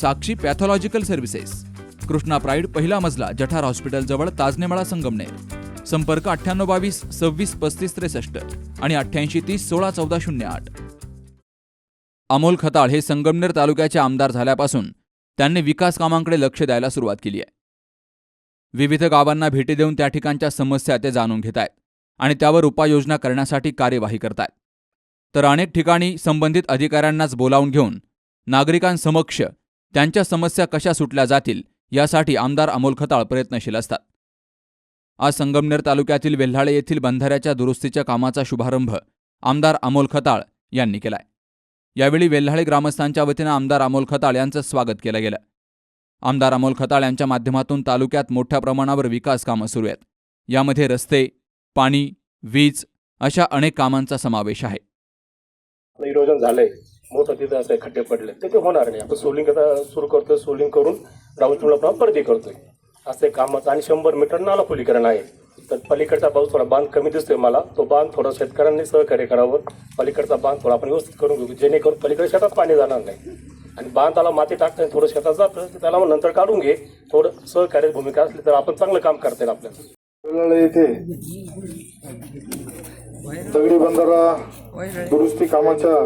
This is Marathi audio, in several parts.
Sakshi pathological services. Krishna pride पहिला मजला जठार हॉस्पिटल जवळ ताजनेमाळा संगमनेर. संपर्क अठ्ठ्याण्णव बावीस सव्वीस पस्तीस त्रेसष्ट आणि अठ्ठ्याऐंशी तीस सोळा चौदा शून्य आठ. अमोल खताळ हे संगमनेर तालुक्याचे आमदार झाल्यापासून त्यांनी विकास कामांकडे लक्ष द्यायला सुरुवात केली आहे. विविध गावांना भेटी देऊन त्या ठिकाणच्या समस्या ते जाणून घेत आहेत आणि त्यावर उपाययोजना करण्यासाठी कार्यवाही करतायत तर अनेक ठिकाणी संबंधित अधिकाऱ्यांनाच बोलावून घेऊन नागरिकांसमक्ष त्यांच्या समस्या कशा सुटल्या जातील यासाठी आमदार अमोल खताळ प्रयत्नशील असतात. आज संगमनेर तालुक्यातील वेल्हाळे येथील बंधाऱ्याच्या दुरुस्तीच्या कामाचा शुभारंभ आमदार अमोल खताळ यांनी केलाय. यावेळी वेल्हाळे ग्रामस्थांच्या वतीनं आमदार अमोल खताळ यांचं स्वागत केलं गेलं. आमदार अमोल खताळ यांच्या माध्यमातून तालुक्यात मोठ्या प्रमाणावर विकास कामं सुरू आहेत. यामध्ये रस्ते पाणी वीज अशा अनेक कामांचा समावेश आहे. नियोजन झालंय. मोठं तिथं असं खड्डे पडले. तर ते होणार नाही. आपण सोलिंग आता सुरू करतोय सोलिंग करून डाऊन आपण परती करतोय. असं कामाचं आणि शंभर मीटर नाला खोलीकरण आहे. तर पलीकडचा पाऊस थोडा बांध कमी दिसतोय मला. तो बांध थोडा शेतकऱ्यांनी सहकार्य करावं. पलीकडचा बांध थोडा आपण व्यवस्थित करून घेऊ. जेणेकरून पलीकडे शेतात पाणी जाणार नाही. आणि बांधाला माती टाकताना थोडं शेतात जातं. त्याला मग नंतर काढून घे. थोडं सहकार्य भूमिका असली तर आपण चांगलं काम करता येईल आपल्याला. येथे दगडी बंधारा दुरुस्ती कामाच्या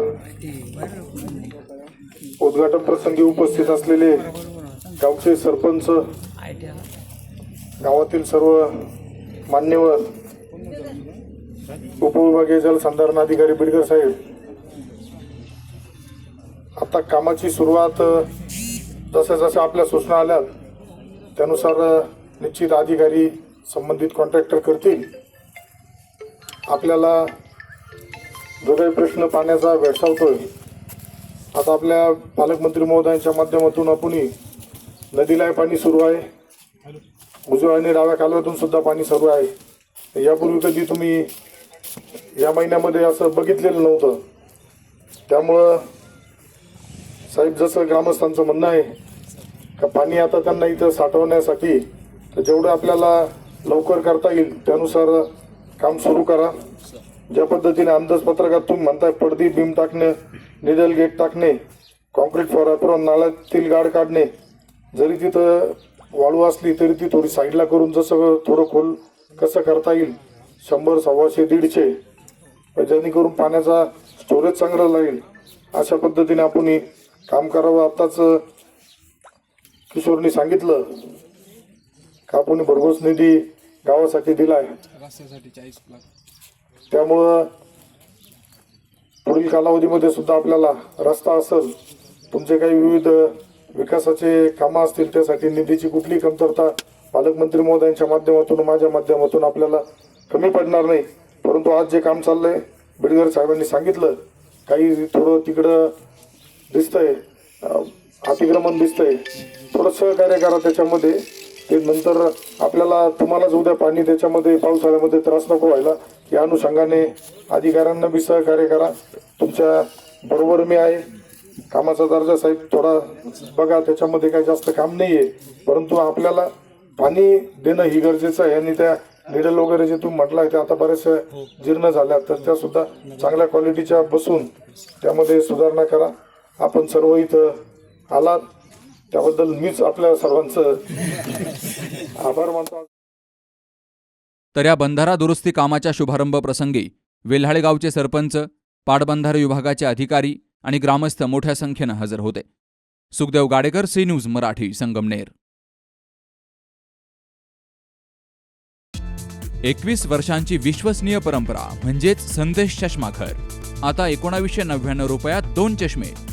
उद्घाटन प्रसंगी उपस्थित असलेले गावचे सरपंच गावातील सर्व मान्यवर उपविभागीय जलसंधारण अधिकारी बिडकर साहेब आता कामाची सुरुवात जसं जसं आपल्या सूचना आल्यात त्यानुसार निश्चित अधिकारी संबंधित कॉन्ट्रॅक्टर करतील. आपल्याला जो काही प्रश्न पाण्याचा भेडसावतोय. आता आपल्या पालकमंत्री महोदयांच्या माध्यमातून आपण नदीला पाणी सुरू आहे. उजव्या आणि डाव्या कालव्यातून सुद्धा पाणी सुरू आहे. यापूर्वी कधी तुम्ही या महिन्यामध्ये असं बघितलेलं नव्हतं. त्यामुळं साहेब जसं ग्रामस्थांचं म्हणणं आहे का पाणी आता त्यांना इथं साठवण्यासाठी तर जेवढं आपल्याला लवकर करता येईल त्यानुसार काम सुरू करा. ज्या पद्धतीने अंदाजपत्रकात तुम्ही म्हणताय पडदी बीम टाकणे निडल गेट टाकणे कॉन्क्रीट फॉरापुरम नाल्यातील गाड काढणे जरी तिथं वाळू असली तरी ती थोडी साईडला करून जसं थोडं खोल कसं करता येईल शंभर सव्वाशे दीडशे जेणेकरून पाण्याचा स्टोरेज चांगला लागेल अशा पद्धतीने आपण काम करावं. आत्ताच किशोरनी सांगितलं का आपण भरघोस निधी गावासाठी दिलाय. त्यामुळं पुढील कालावधीमध्ये सुद्धा आपल्याला रस्ता असेल तुमचे काही विविध विकासाचे कामं असतील त्यासाठी निधीची कुठली कमतरता पालकमंत्री महोदयांच्या माध्यमातून माझ्या माध्यमातून आपल्याला कमी पडणार नाही. परंतु आज जे काम चाललंय बिडगर साहेबांनी सांगितलं काही थोडं तिकडं दिसतंय अतिक्रमण दिसतंय. थोडं सहकार्य करा त्याच्यामध्ये. ते नंतर आपल्याला तुम्हालाच उद्या पाणी त्याच्यामध्ये पावसाळ्यामध्ये त्रास नको व्हायला. या अनुषंगाने अधिकाऱ्यांना बी सहकार्य करा. तुमच्या बरोबर मी आहे. कामाचा दर्जा साहेब थोडा बघा त्याच्यामध्ये काही जास्त काम नाही आहे परंतु आपल्याला पाणी देणं ही गरजेचं आहे. आणि त्या निडल वगैरे जे तुम्ही म्हटलं आहे ते आता बऱ्याचशा जीर्ण झाल्या तर त्या सुद्धा चांगल्या क्वालिटीच्या बसून त्यामध्ये सुधारणा करा. आपण सर्व इथं आलात. त्याबद्दल मीच आपल्या सर्वांचं आभार मानतो. तर या बंधारा दुरुस्ती कामाच्या शुभारंभ प्रसंगी वेल्हाळे गावचे सरपंच पाटबंधारे विभागाचे अधिकारी आणि ग्रामस्थ मोठ्या संख्येनं हजर होते. Sukhdev Gadekar C news Marathi Sangamner. एकवीस वर्षांची विश्वसनीय परंपरा म्हणजेच संदेश चष्माघर. आता एकोणावीसशे नव्याण्णव रुपयात दोन चष्मे.